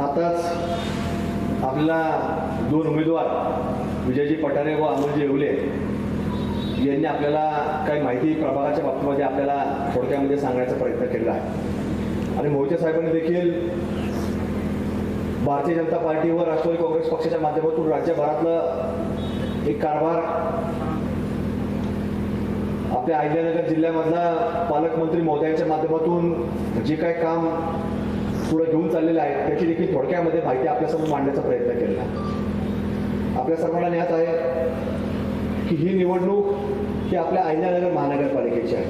आताच आपल्याला दोन उमेदवार विजयजी पठारे व अमोलजी येवले यांनी आपल्याला काही माहिती प्रभागाच्या बाबतीमध्ये आपल्याला थोडक्यामध्ये सांगण्याचा प्रयत्न केला आहे. आणि मोहिते साहेबांनी देखील भारतीय जनता पार्टी व राष्ट्रवादी काँग्रेस पक्षाच्या माध्यमातून राज्यभरातलं एक कारभार आपल्या अहिल्यानगर जिल्ह्यामधला पालकमंत्री महोदयांच्या माध्यमातून जे काही काम पुढे घेऊन चाललेलं आहे त्याची देखील थोडक्यामध्ये माहिती आपल्यासमोर मांडण्याचा प्रयत्न केला. आपल्या सर्वांना ज्ञात आहे की ही निवडणूक ही आपल्या अहिल्यानगर महानगरपालिकेची आहे.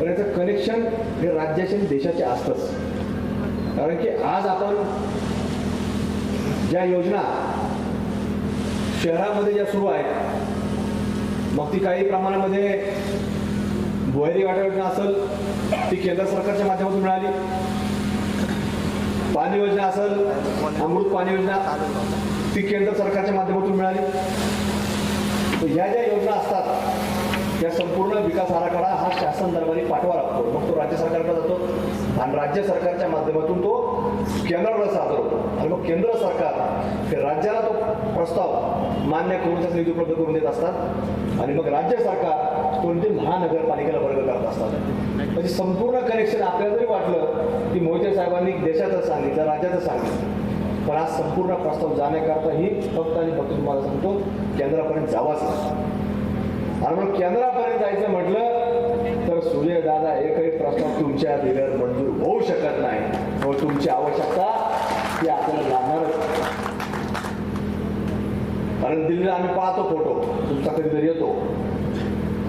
पण याचं कनेक्शन हे राज्याचे आणि देशाचे असतंच. कारण की आज आपण ज्या योजना शहरामध्ये ज्या सुरू आहेत मग ती काही प्रमाणामध्ये भुयारी वाटा योजना असेल ती केंद्र सरकारच्या माध्यमातून मिळाली. पाणी योजना असेल अमृत पाणी योजना ती केंद्र सरकारच्या माध्यमातून मिळाली. तर ह्या ज्या योजना असतात त्या संपूर्ण विकास आराखडा हा शासन दरबारी पाठवा लागतो. मग तो राज्य सरकारकडे जातो आणि राज्य सरकारच्या माध्यमातून तो केंद्राकडे सादर होतो. आणि मग केंद्र सरकार हे राज्याला तो प्रस्ताव मान्य करून त्याचा निधी उपलब्ध करून देत असतात. आणि मग राज्य सरकार कोणते महानगरपालिकेला वर्ग करत असतात. म्हणजे संपूर्ण कनेक्शन आपल्याला जरी वाटलं की मोहिते साहेबांनी देशाचं सांगितलं राज्याचं सांगितलं. पण आज संपूर्ण प्रस्ताव जाण्याकरता ही फक्त आणि फक्त तुम्हाला सांगतो केंद्रापर्यंत जावाच लागतं आणि मग केंद्रापर्यंत जायचं म्हटलं तर सूर्यदादा एकही प्रस्ताव तुमच्या दिल्यावर मंजूर होऊ शकत नाही. मग तुमची आवश्यकता ती आपल्याला लागणारच कारण दिल्लीला आम्ही पाहतो फोटो तुमचा कधीतरी येतो.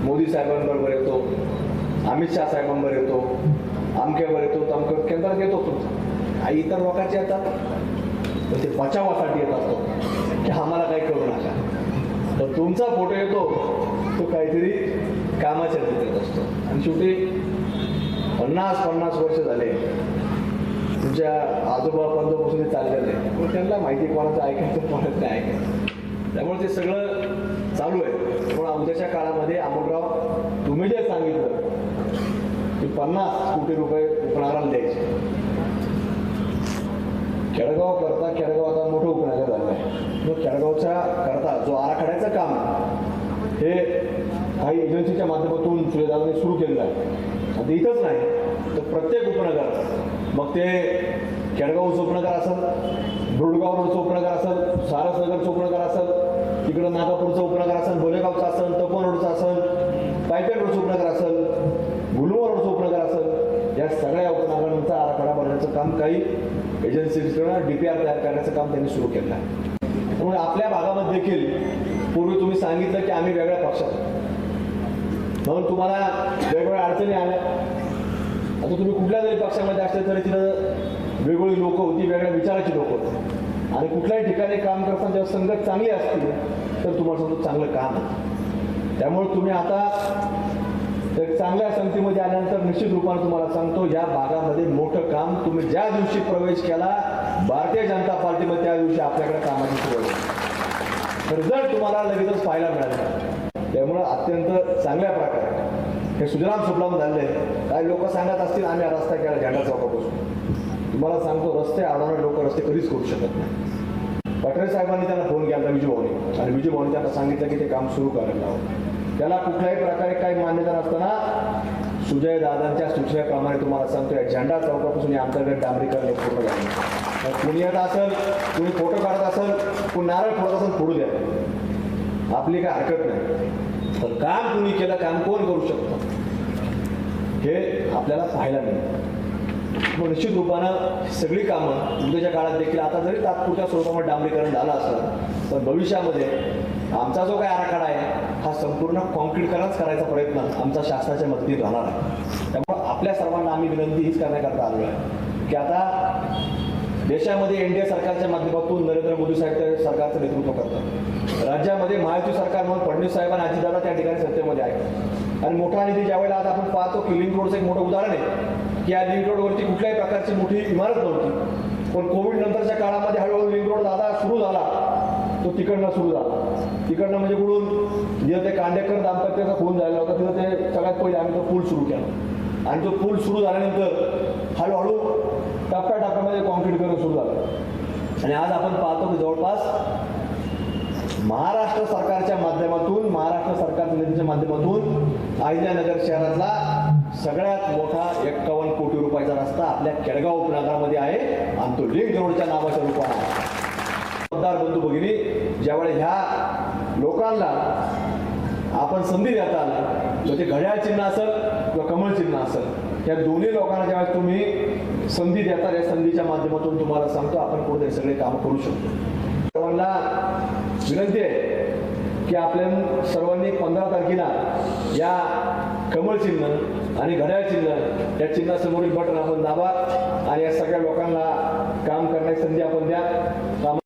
मोदी साहेबांबरोबर येतो अमित शहा साहेबांबरोबर येतो. अमक्यावर येतो तमक्या केंद्रात येतो तुमचा. इतर लोकांचे येतात. ते बचावासाठी येत असतो की आम्हाला काही करू नका. तर तुमचा फोटो येतो तो काहीतरी कामाच्या येत असतो. आणि शेवटी पन्नास पन्नास वर्ष झाले. तुमच्या आजोबा पंतपासून ते चाललेलं आहे. पण त्यांना माहिती कोणाचं ऐकायचं कोणाचं नाही ऐकायचं. त्यामुळे ते सगळं चालू आहे. पण उद्याच्या काळामध्ये अमोलराव तुम्ही जे सांगितलं ते पन्नास कोटी रुपये उपनगराला द्यायचे. खेडगाव करता खेडगाव आता मोठं उपनगर झालं आहे तो खेडगावच्या करता जो आराखड्याचं काम हे काही एजन्सीच्या माध्यमातून सुविधांनी सुरू केलेलं आहे. आता इथंच नाही तर प्रत्येक उपनगर मग ते खेडगावचं उपनगर असेल रोडचं उपनगर असेल सारसनगरचं उपनगर असेल तिकडं नागापूरचं उपनगर असेल भोलेगावचं असेल तपोन रोडचं असेल पायपेट रोडचं उपनगर असेल गुलमोर रोडचं उपनगर असेल या सगळ्या उपनगरांचा आराखडा बनवण्याचं काम काही एजन्सीकडून डी पी आर तयार करण्याचं काम त्यांनी सुरू केलं आहे. त्यामुळे आपल्या भागामध्ये देखील पूर्वी तुम्ही सांगितलं की आम्ही वेगळ्या पक्षात म्हणून तुम्हाला वेगवेगळ्या अडचणी आल्या. आता तुम्ही कुठल्या जरी पक्षामध्ये असले तरी तिथं वेगवेगळी लोक होती वेगळ्या विचाराची लोक होती. आणि कुठल्याही ठिकाणी काम करताना जेव्हा संगत चांगली असतील तर तुम्हाला समजा चांगलं काम आहे त्यामुळे तुम्ही आता तर चांगल्या संगतीमध्ये आल्यानंतर निश्चित रूपाने तुम्हाला सांगतो या भागामध्ये मोठं काम तुम्ही ज्या दिवशी प्रवेश केला भारतीय जनता पार्टीमध्ये त्या दिवशी आपल्याकडे कामाची सुरुवात रिझल्ट तुम्हाला लगेचच पाहायला मिळाला त्यामुळं अत्यंत चांगल्या प्रकारे. हे सुजलाम सुफलाम झाले. काही लोक सांगत असतील आम्ही हा रस्ता केला झेंडा चौकापासून. तुम्हाला सांगतो रस्ते अडवणारे लोक रस्ते कधीच करू शकत नाही पटरे साहेबांनी त्यांना फोन केला विजूभाऊनी आणि विजूभाऊनी त्यांना सांगितलं की ते काम सुरू करायला लावं. त्याला कुठल्याही प्रकारे काही मान्यता नसताना सुजय दादांच्या सूचनेप्रमाणे तुम्हाला सांगतो या झेंडा चौकापासून या अंतर्गत डांबरीकरण हे पूर्ण झालं तर कुणी येत असेल कुणी फोटो काढत असेल कुणी नारळ फोडत असेल फोडू द्या. आपली काय हरकत नाही. पण काम कुणी केलं काम कोण करू शकतं? हे आपल्याला पाहायला मिळतं मग निश्चित रूपानं सगळी कामं उद्याच्या काळात देखील आता जरी तात्पुरत्या स्वरूपामध्ये डांबरीकरण झालं असलं तर भविष्यामध्ये आमचा जो काही आराखडा आहे संपूर्ण कॉन्क्रीटकरणच करायचा प्रयत्न आमचा शासनाच्या मदतीत राहणार आहे त्यामुळं आपल्या सर्वांना आम्ही विनंती हीच करण्याकरता आलो आहे. की आता देशामध्ये एन डी ए सरकारच्या माध्यमातून नरेंद्र मोदी साहेब सरकारचं नेतृत्व करतात. राज्यामध्ये महायुती सरकार म्हणून फडणवीस साहेबांना आणि त्या ठिकाणी सत्तेमध्ये आहे आणि मोठा निधी ज्यावेळेला आज आपण पाहतो की लिंक रोडचं एक मोठं उदाहरण आहे की या लिंक रोडवरती कुठल्याही प्रकारची मोठी इमारत नव्हती. पण कोविड नंतरच्या काळामध्ये हळूहळू लिंक रोड दादा सुरू झाला. तो तिकडनं सुरू झाला. तिकडनं म्हणजे कुठून जिथं ते कांडेकर दाम्पत्याचा फोन झालेला होता तिथं ते सगळ्यात पहिले आम्ही तो पूल सुरू केला. आणि तो पूल सुरू झाल्यानंतर हळूहळू टप्प्याटप्प्यामध्ये कॉन्क्रीट करणं सुरू झालं. आणि आज आपण पाहतो की जवळपास महाराष्ट्र सरकारच्या माध्यमातून महाराष्ट्र सरकारच्या निधीच्या माध्यमातून अहिल्यानगर शहरातला सगळ्यात मोठा एक्कावन्न कोटी रुपयाचा रस्ता आपल्या केडगाव उपनगरामध्ये आहे. आणि तो लिंक रोडच्या नावाच्या रूपाने आहे. मतदार बंधू भगिनी ज्यावेळेस ह्या लोकांना आपण संधी देताल तर ते घड्याळ चिन्ह असेल किंवा कमळ चिन्ह असेल या दोन्ही लोकांना ज्यावेळेस तुम्ही संधी देताल या संधीच्या माध्यमातून तुम्हाला सांगतो आपण पुढे सगळे काम करू शकतो. सर्वांना विनंती आहे की आपल्या सर्वांनी पंधरा तारखेला या कमळ चिन्ह आणि घड्याळ चिन्ह या चिन्हासमोरील बटन आपण दाबा आणि या सगळ्या लोकांना काम करण्याची संधी आपण द्या. काम